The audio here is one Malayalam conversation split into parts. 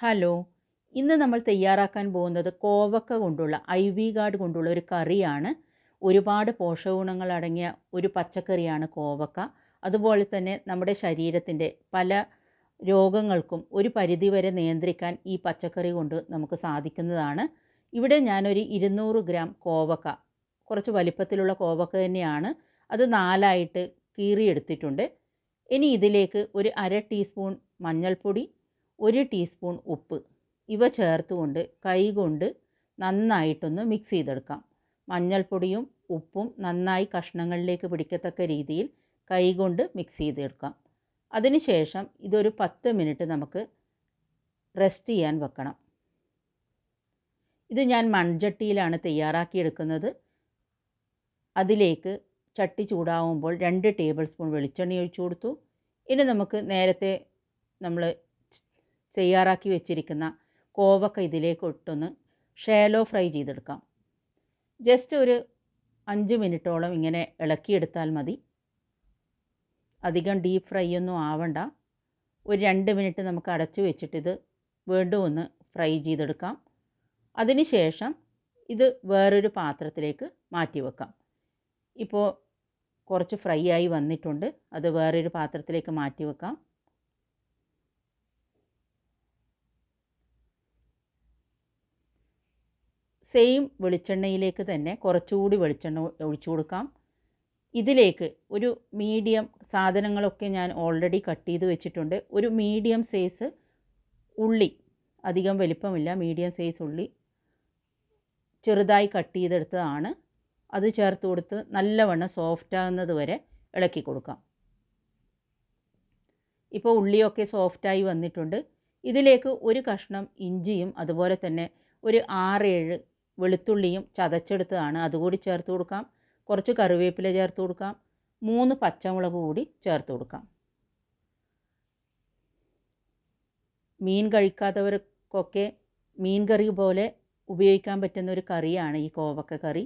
ഹലോ. ഇന്ന് നമ്മൾ തയ്യാറാക്കാൻ പോകുന്നത് കോവക്ക കൊണ്ടുള്ള ഐ വി ഗാർഡ് കൊണ്ടുള്ള ഒരു കറിയാണ്. ഒരുപാട് പോഷകഗുണങ്ങൾ അടങ്ങിയ ഒരു പച്ചക്കറിയാണ് കോവക്ക. അതുപോലെ തന്നെ നമ്മുടെ ശരീരത്തിന്റെ പല രോഗങ്ങൾക്കും ഒരു പരിധിവരെ നിയന്ത്രിക്കാൻ ഈ പച്ചക്കറി കൊണ്ട് നമുക്ക് സാധിക്കുന്നതാണ്. ഇവിടെ ഞാനൊരു ഇരുന്നൂറ് ഗ്രാം കോവക്ക കുറച്ച് വലിപ്പത്തിലുള്ള കോവക്ക തന്നെയാണ്. അത് നാലായിട്ട് കീറിയെടുത്തിട്ടുണ്ട്. ഇനി ഇതിലേക്ക് ഒരു അര ടീസ്പൂൺ മഞ്ഞൾപ്പൊടി ഒരു ടീസ്പൂൺ ഉപ്പ്. ഇവ ചേർത്തുകൊണ്ട് കൈകൊണ്ട് നന്നായിട്ടൊന്ന് മിക്സ് ചെയ്തെടുക്കാം. മഞ്ഞൾപ്പൊടിയും ഉപ്പും നന്നായി കഷ്ണങ്ങളിലേക്ക് പിടിക്കത്തക്ക രീതിയിൽ കൈകൊണ്ട് മിക്സ് ചെയ്തെടുക്കാം. അതിനുശേഷം ഇതൊരു പത്ത് മിനിറ്റ് നമുക്ക് റെസ്റ്റ് ചെയ്യാൻ വെക്കണം. ഇത് ഞാൻ മൺചട്ടിയിലാണ് തയ്യാറാക്കിയെടുക്കുന്നത്. അതിലേക്ക് ചട്ടി ചൂടാവുമ്പോൾ രണ്ട് ടേബിൾ സ്പൂൺ വെളിച്ചെണ്ണ ഒഴിച്ചു കൊടുത്തു. ഇനി നമുക്ക് നേരത്തെ നമ്മൾ തയ്യാറാക്കി വെച്ചിരിക്കുന്ന കോവക്ക ഇതിലേക്ക് ഇട്ടൊന്ന് ഷാലോ ഫ്രൈ ചെയ്തെടുക്കാം. ജസ്റ്റ് ഒരു അഞ്ച് മിനിറ്റോളം ഇങ്ങനെ ഇളക്കിയെടുത്താൽ മതി. അധികം ഡീപ്പ് ഫ്രൈ ഒന്നും ആവണ്ട. ഒരു രണ്ട് മിനിറ്റ് നമുക്ക് അടച്ചു വെച്ചിട്ടിത് വീണ്ടും ഒന്ന് ഫ്രൈ ചെയ്തെടുക്കാം. അതിനുശേഷം ഇത് വേറൊരു പാത്രത്തിലേക്ക് മാറ്റി വെക്കാം. ഇപ്പോൾ കുറച്ച് ഫ്രൈ ആയി വന്നിട്ടുണ്ട്. അത് വേറൊരു പാത്രത്തിലേക്ക് മാറ്റി വെക്കാം. സെയിം വെളിച്ചെണ്ണയിലേക്ക് തന്നെ കുറച്ചുകൂടി വെളിച്ചെണ്ണ ഒഴിച്ചു കൊടുക്കാം. ഇതിലേക്ക് ഒരു മീഡിയം സാധനങ്ങളൊക്കെ ഞാൻ ഓൾറെഡി കട്ട് ചെയ്ത് വെച്ചിട്ടുണ്ട്. ഒരു മീഡിയം സൈസ് ഉള്ളി അധികം വലിപ്പമില്ല മീഡിയം സൈസ് ഉള്ളി ചെറുതായി കട്ട് ചെയ്തെടുത്തതാണ്. അത് ചേർത്ത് കൊടുത്ത് നല്ലവണ്ണം സോഫ്റ്റ് ആകുന്നത് വരെ ഇളക്കി കൊടുക്കാം. ഇപ്പോൾ ഉള്ളിയൊക്കെ സോഫ്റ്റായി വന്നിട്ടുണ്ട്. ഇതിലേക്ക് ഒരു കഷ്ണം ഇഞ്ചിയും അതുപോലെ തന്നെ ഒരു ആറേഴ് വെളുത്തുള്ളിയും ചതച്ചെടുത്തതാണ്. അതുകൂടി ചേർത്ത് കൊടുക്കാം. കുറച്ച് കറിവേപ്പില ചേർത്ത് കൊടുക്കാം. മൂന്ന് പച്ചമുളക് കൂടി ചേർത്ത് കൊടുക്കാം. മീൻ കഴിക്കാത്തവർക്കൊക്കെ മീൻ കറി പോലെ ഉപയോഗിക്കാൻ പറ്റുന്ന ഒരു കറിയാണ് ഈ കോവക്ക കറി.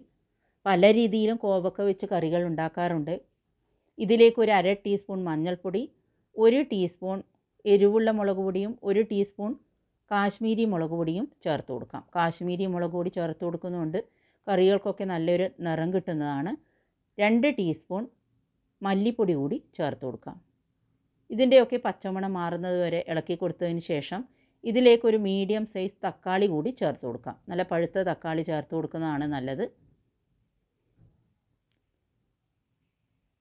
പല രീതിയിലും കോവക്ക വെച്ച് കറികൾ ഉണ്ടാക്കാറുണ്ട്. ഇതിലേക്ക് ഒരു അര ടീസ്പൂൺ മഞ്ഞൾപ്പൊടി ഒരു ടീസ്പൂൺ എരിവുള്ള മുളക് പൊടിയും ഒരു ടീസ്പൂൺ കാശ്മീരി മുളക് പൊടിയും ചേർത്ത് കൊടുക്കാം. കാശ്മീരി മുളക് പൊടി ചേർത്ത് കൊടുക്കുന്നതുകൊണ്ട് കറികൾക്കൊക്കെ നല്ലൊരു നിറം കിട്ടുന്നതാണ്. രണ്ട് ടീസ്പൂൺ മല്ലിപ്പൊടി കൂടി ചേർത്ത് കൊടുക്കാം. ഇതിന്റെയൊക്കെ പച്ചമണം മാറുന്നത് വരെ ഇളക്കി കൊടുത്തതിന് ശേഷം ഇതിലേക്ക് ഒരു മീഡിയം സൈസ് തക്കാളി കൂടി ചേർത്ത് കൊടുക്കാം. നല്ല പഴുത്ത തക്കാളി ചേർത്ത് കൊടുക്കുന്നതാണ് നല്ലത്.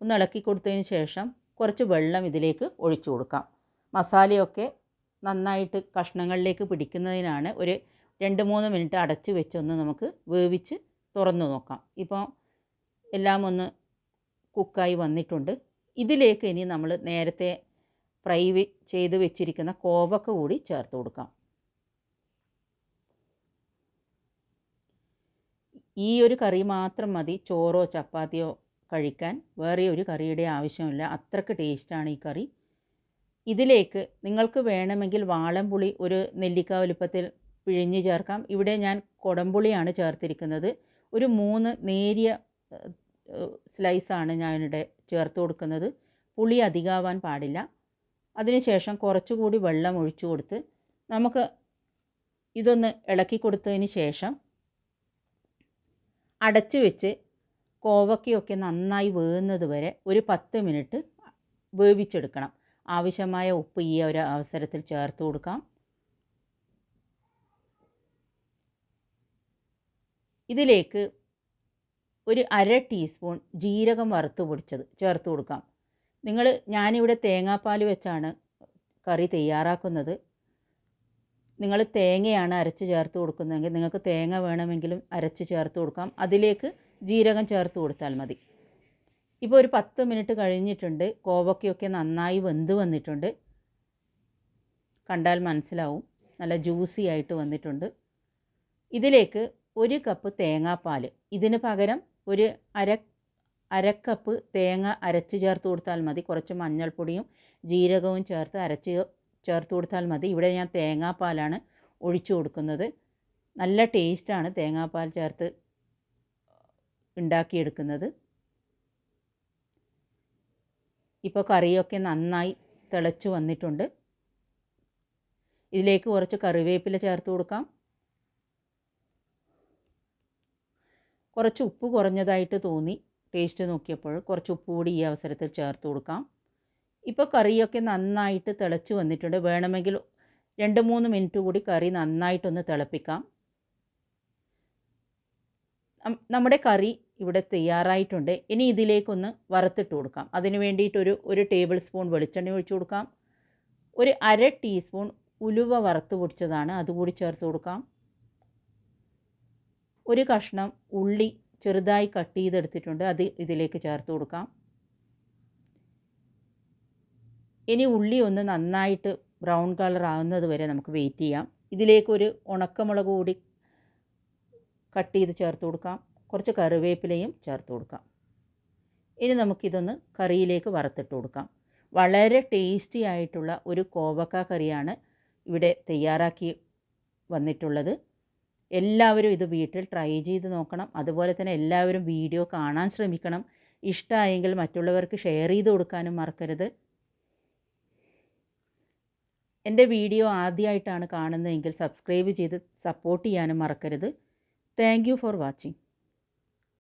ഒന്ന് ഇളക്കി കൊടുത്തതിന് ശേഷം കുറച്ച് വെള്ളം ഇതിലേക്ക് ഒഴിച്ചു കൊടുക്കാം. മസാലയൊക്കെ നന്നായിട്ട് കഷ്ണങ്ങളിലേക്ക് പിടിക്കുന്നതിനാണ് ഒരു രണ്ട് മൂന്ന് മിനിറ്റ് അടച്ച് വെച്ചൊന്ന് നമുക്ക് വേവിച്ച് തുറന്നു നോക്കാം. ഇപ്പോൾ എല്ലാം ഒന്ന് കുക്കായി വന്നിട്ടുണ്ട്. ഇതിലേക്ക് ഇനി നമ്മൾ നേരത്തെ ഫ്രൈ ചെയ്ത് വെച്ചിരിക്കുന്ന കോവക്ക കൂടി ചേർത്ത് കൊടുക്കാം. ഈ ഒരു കറി മാത്രം മതി. ചോറോ ചപ്പാത്തിയോ കഴിക്കാൻ വേറെ ഒരു കറിയുടെ ആവശ്യമില്ല. അത്രയ്ക്ക് ടേസ്റ്റാണ് ഈ കറി. ഇതിലേക്ക് നിങ്ങൾക്ക് വേണമെങ്കിൽ വാളംപുളി ഒരു നെല്ലിക്ക വലുപ്പത്തിൽ പിഴിഞ്ഞ് ചേർക്കാം. ഇവിടെ ഞാൻ കുടംപുളിയാണ് ചേർത്തിരിക്കുന്നത്. ഒരു മൂന്ന് നേരിയ സ്ലൈസാണ് ഞാനിവിടെ ചേർത്ത് കൊടുക്കുന്നത്. പുളി അധികമാവാൻ പാടില്ല. അതിനുശേഷം കുറച്ചുകൂടി വെള്ളം ഒഴിച്ചു കൊടുത്ത് നമുക്ക് ഇതൊന്ന് ഇളക്കി കൊടുത്തതിന് ശേഷം അടച്ചു വെച്ച് കോവക്കയൊക്കെ നന്നായി വേകുന്നത് വരെ ഒരു പത്ത് മിനിറ്റ് വേവിച്ചെടുക്കണം. ആവശ്യമായ ഉപ്പ് ഈ ഒരു അവസരത്തിൽ ചേർത്ത് കൊടുക്കാം. ഇതിലേക്ക് ഒരു അര ടീസ്പൂൺ ജീരകം വറുത്ത് പൊടിച്ചത് ചേർത്ത് കൊടുക്കാം. നിങ്ങൾ ഞാനിവിടെ തേങ്ങാപ്പാൽ വെച്ചാണ് കറി തയ്യാറാക്കുന്നത്. നിങ്ങൾ തേങ്ങയാണ് അരച്ച് ചേർത്ത് കൊടുക്കുന്നതെങ്കിൽ നിങ്ങൾക്ക് തേങ്ങ വേണമെങ്കിലും അരച്ച് ചേർത്ത് കൊടുക്കാം. അതിലേക്ക് ജീരകം ചേർത്ത് കൊടുത്താൽ മതി. ഇപ്പോൾ ഒരു പത്ത് മിനിറ്റ് കഴിഞ്ഞിട്ടുണ്ട്. കോവക്കയൊക്കെ നന്നായി വെന്ത് വന്നിട്ടുണ്ട്. കണ്ടാൽ മനസ്സിലാവും. നല്ല ജ്യൂസി ആയിട്ട് വന്നിട്ടുണ്ട്. ഇതിലേക്ക് ഒരു കപ്പ് തേങ്ങാപ്പാൽ ഇതിന് പകരം ഒരു അര അരക്കപ്പ് തേങ്ങ അരച്ച് ചേർത്ത് കൊടുത്താൽ മതി. കുറച്ച് മഞ്ഞൾപ്പൊടിയും ജീരകവും ചേർത്ത് അരച്ച് ചേർത്ത് കൊടുത്താൽ മതി. ഇവിടെ ഞാൻ തേങ്ങാപ്പാലാണ് ഒഴിച്ചു കൊടുക്കുന്നത്. നല്ല ടേസ്റ്റാണ് തേങ്ങാപ്പാൽ ചേർത്ത് ഉണ്ടാക്കിയെടുക്കുന്നത്. ഇപ്പോൾ കറിയൊക്കെ നന്നായി തിളച്ചു വന്നിട്ടുണ്ട്. ഇതിലേക്ക് കുറച്ച് കറിവേപ്പില ചേർത്ത് കൊടുക്കാം. കുറച്ച് ഉപ്പ് കുറഞ്ഞതായിട്ട് തോന്നി. ടേസ്റ്റ് നോക്കിയപ്പോൾ കുറച്ച് ഉപ്പ് കൂടി ഈ അവസരത്തിൽ ചേർത്ത് കൊടുക്കാം. ഇപ്പോൾ കറിയൊക്കെ നന്നായിട്ട് തിളച്ച് വന്നിട്ടുണ്ട്. വേണമെങ്കിൽ രണ്ട് മൂന്ന് മിനിറ്റ് കൂടി കറി നന്നായിട്ടൊന്ന് തിളപ്പിക്കാം. നമ്മുടെ കറി ഇവിടെ തയ്യാറായിട്ടുണ്ട്. ഇനി ഇതിലേക്കൊന്ന് വറുത്തിട്ട് കൊടുക്കാം. അതിന് വേണ്ടിയിട്ടൊരു ഒരു ടേബിൾ സ്പൂൺ വെളിച്ചെണ്ണ ഒഴിച്ചു കൊടുക്കാം. ഒരു അര ടീസ്പൂൺ ഉലുവ വറുത്ത് പൊടിച്ചതാണ്. അതുകൂടി ചേർത്ത് കൊടുക്കാം. ഒരു കഷ്ണം ഉള്ളി ചെറുതായി കട്ട് ചെയ്തെടുത്തിട്ടുണ്ട്. അത് ഇതിലേക്ക് ചേർത്ത് കൊടുക്കാം. ഇനി ഉള്ളി ഒന്ന് നന്നായിട്ട് ബ്രൗൺ കളർ ആവുന്നത് വരെ നമുക്ക് വെയിറ്റ് ചെയ്യാം. ഇതിലേക്കൊരു ഉണക്കമുളക് കൂടി കട്ട് ചെയ്ത് ചേർത്ത് കൊടുക്കാം. കുറച്ച് കറിവേപ്പിലയും ചേർത്ത് കൊടുക്കാം. ഇനി നമുക്കിതൊന്ന് കറിയിലേക്ക് വറുത്തിട്ട് കൊടുക്കാം. വളരെ ടേസ്റ്റി ആയിട്ടുള്ള ഒരു കോവക്ക കറിയാണ് ഇവിടെ തയ്യാറാക്കി വന്നിട്ടുള്ളത്. എല്ലാവരും ഇത് വീട്ടിൽ ട്രൈ ചെയ്ത് നോക്കണം. അതുപോലെ തന്നെ എല്ലാവരും വീഡിയോ കാണാൻ ശ്രമിക്കണം. ഇഷ്ടമായെങ്കിൽ മറ്റുള്ളവർക്ക് ഷെയർ ചെയ്ത് കൊടുക്കാനും മറക്കരുത്. എന്റെ വീഡിയോ ആദ്യമായിട്ടാണ് കാണുന്നതെങ്കിൽ സബ്സ്ക്രൈബ് ചെയ്ത് സപ്പോർട്ട് ചെയ്യാനും മറക്കരുത്. Thank for watching